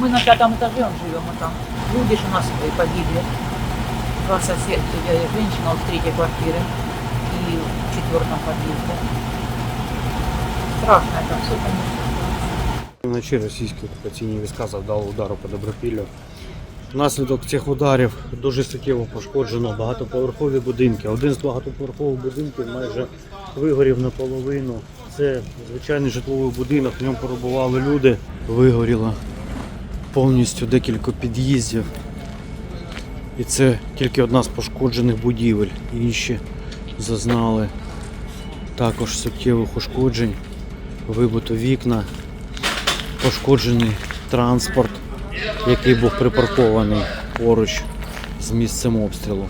Мы на пятом этаже живем, а там люди ж у нас э, погибли. Два соседа, женщина вот в третьей квартире и в четвертом подъезде. Страшно это все, конечно. Вночі російські окупаційні війська завдали удару по Добропіллю. Внаслідок цих ударів дуже суттєво пошкоджено багатоповерхові будинки. Один з багатоповерхових будинків майже вигорів наполовину. Це звичайний житловий будинок, в ньому перебували люди. Вигоріло повністю декілька під'їздів. І це тільки одна з пошкоджених будівель. Інші зазнали також суттєвих ушкоджень, вибито вікна, пошкоджений транспорт, який був припаркований поруч з місцем обстрілу.